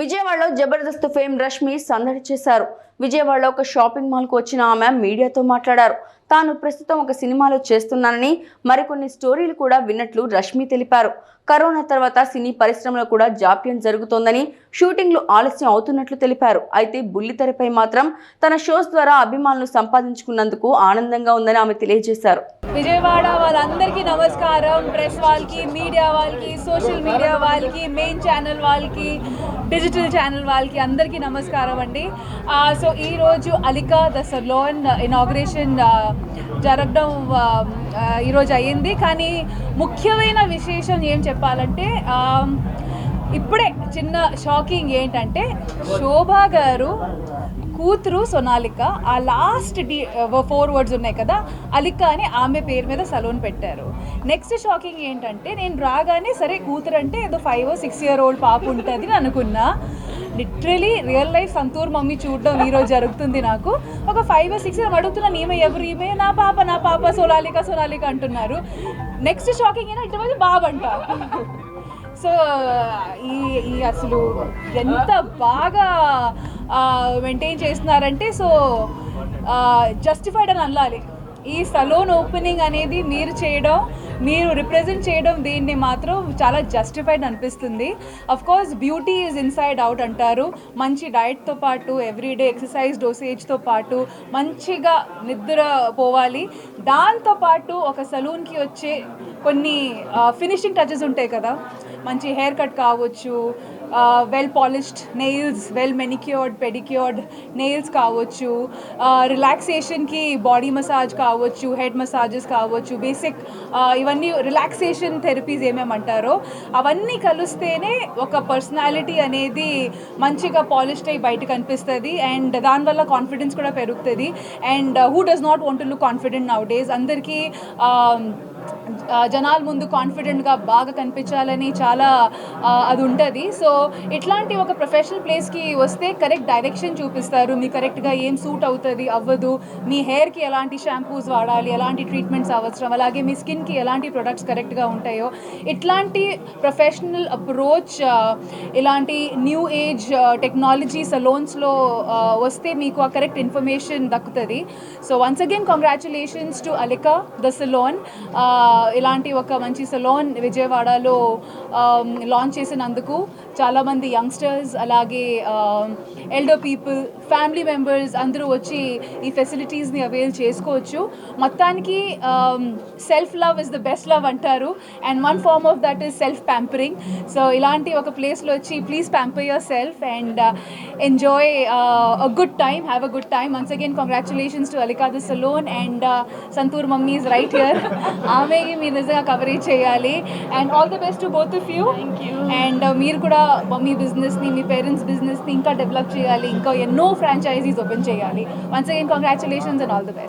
విజయవాడలో జబర్దస్త్ ఫేమ్ రష్మి సందడి చేశారు. విజయవాడలో ఒక షాపింగ్ మాల్కు వచ్చిన ఆమె మీడియాతో మాట్లాడారు. తాను ప్రస్తుతం ఒక సినిమాలో చేస్తున్నానని మరికొన్ని స్టోరీలు కూడా విన్నట్లు రష్మి తెలిపారు. కరోనా తర్వాత సినీ పరిశ్రమలో కూడా జాప్యం జరుగుతోందని షూటింగ్లు ఆలస్యం అవుతున్నట్లు తెలిపారు. అయితే బుల్లితెరపై మాత్రం తన షోస్ ద్వారా అభిమానులు సంపాదించుకున్నందుకు ఆనందంగా ఉందని ఆమె తెలియజేశారు. విజయవాడ వాళ్ళందరికీ నమస్కారం. ప్రెస్ వాళ్ళకి మీడియా వాళ్ళకి సోషల్ మీడియా వాళ్ళకి మెయిన్ ఛానల్ వాళ్ళకి డిజిటల్ ఛానల్ వాళ్ళకి అందరికీ నమస్కారం అండి. సో ఈరోజు అలికా ద సలోన్ ఇనాగ్రేషన్ జరగడం ఈరోజు అయ్యింది. కానీ ముఖ్యమైన విశేషం ఏం చెప్పాలంటే ఇప్పుడే చిన్న షాకింగ్ ఏంటంటే శోభా గారు కూతురు సొనాలిక ఆ లాస్ట్ డీ ఫోర్ వర్డ్స్ ఉన్నాయి కదా అలిక అని ఆమె పేరు మీద సలూన్ పెట్టారు. నెక్స్ట్ షాకింగ్ ఏంటంటే నేను రాగానే సరే కూతురు అంటే ఏదో ఫైవ్ సిక్స్ ఇయర్ ఓల్డ్ పాప ఉంటుంది అని అనుకున్నా. Literally real life Santoor mummy చూడడం ఈరోజు జరుగుతుంది నాకు. ఒక ఫైవ్ సిక్స్ అడుగుతున్నాను ఈమె ఎవరు? ఈమె నా పాప నా పాప సోనాలిక సోనాలిక అంటున్నారు. నెక్స్ట్ షాకింగ్ అయినా ఇటు బాబు అంటారు సో ఈ ఈ అసలు ఎంత బాగా మెయింటైన్ చేస్తున్నారంటే సో జస్టిఫైడ్ అని అనాలి. ఈ సలోన్ ఓపెనింగ్ అనేది మీరు చేయడం మీరు రిప్రజెంట్ చేయడం దీన్ని మాత్రం చాలా జస్టిఫైడ్ అనిపిస్తుంది. Of course beauty is inside out అంటారు. మంచి డైట్తో పాటు ఎవ్రీడే ఎక్సర్సైజ్ డోసేజ్తో పాటు మంచిగా నిద్ర పోవాలి. దాంతోపాటు ఒక సలూన్కి వచ్చే కొన్ని ఫినిషింగ్ టచెస్ ఉంటాయి కదా. మంచి హెయిర్ కట్ కావచ్చు well polished nails well manicured pedicured nails కావచ్చు రిలాక్సేషన్కి బాడీ మసాజ్ కావచ్చు హెడ్ మసాజెస్ కావచ్చు బేసిక్ ఇవన్నీ రిలాక్సేషన్ థెరపీస్ ఏమేమంటారో అవన్నీ కలిస్తేనే ఒక పర్సనాలిటీ అనేది మంచిగా పాలిష్డ్ అయ్యి బయట కనిపిస్తుంది అండ్ దానివల్ల కాన్ఫిడెన్స్ కూడా పెరుగుతుంది. And who does not want look confident nowadays అందరికీ జనాల ముందు కాన్ఫిడెంట్గా బాగా కనిపించాలని చాలా అది ఉంటుంది. సో ఇట్లాంటి ఒక ప్రొఫెషనల్ ప్లేస్కి వస్తే కరెక్ట్ డైరెక్షన్ చూపిస్తారు. మీ కరెక్ట్గా ఏం సూట్ అవుతుంది అవ్వదు. మీ హెయిర్కి ఎలాంటి షాంపూస్ వాడాలి ఎలాంటి ట్రీట్మెంట్స్ అవసరం అలాగే మీ స్కిన్కి ఎలాంటి ప్రొడక్ట్స్ కరెక్ట్గా ఉంటాయో. ఇట్లాంటి ప్రొఫెషనల్ అప్రోచ్ ఇలాంటి న్యూ ఏజ్ టెక్నాలజీ సలోన్స్లో వస్తే మీకు ఆ కరెక్ట్ ఇన్ఫర్మేషన్ దక్కుతుంది. So once again congratulations to Alika the salon ఇలాంటి ఒక మంచి సలోన్ విజయవాడలో లాంచ్ చేసినందుకు చాలామంది యంగ్స్టర్స్ అలాగే ఎల్డర్ పీపుల్ ఫ్యామిలీ మెంబర్స్ అందరూ వచ్చి ఈ ఫెసిలిటీస్ని అవైల్ చేసుకోవచ్చు. మొత్తానికి self love is the best love అంటారు. And one form of that is self pampering so ఇలాంటి ఒక ప్లేస్లో వచ్చి please pamper yourself and enjoy a good time have a good time once again congratulations to Alika the salon and Santoor mummy is right here ఆమెకి మీరు నిజంగా coverage చేయాలి. And all the best to both of you and మీరు కూడా మీ బిజినెస్ని మీ parents బిజినెస్ని ఇంకా develop చేయాలి. ఇంకా ఎన్నో ఫ్రాంచైజీస్ ఓపెన్ చేయాలి. Once again congratulations and all the best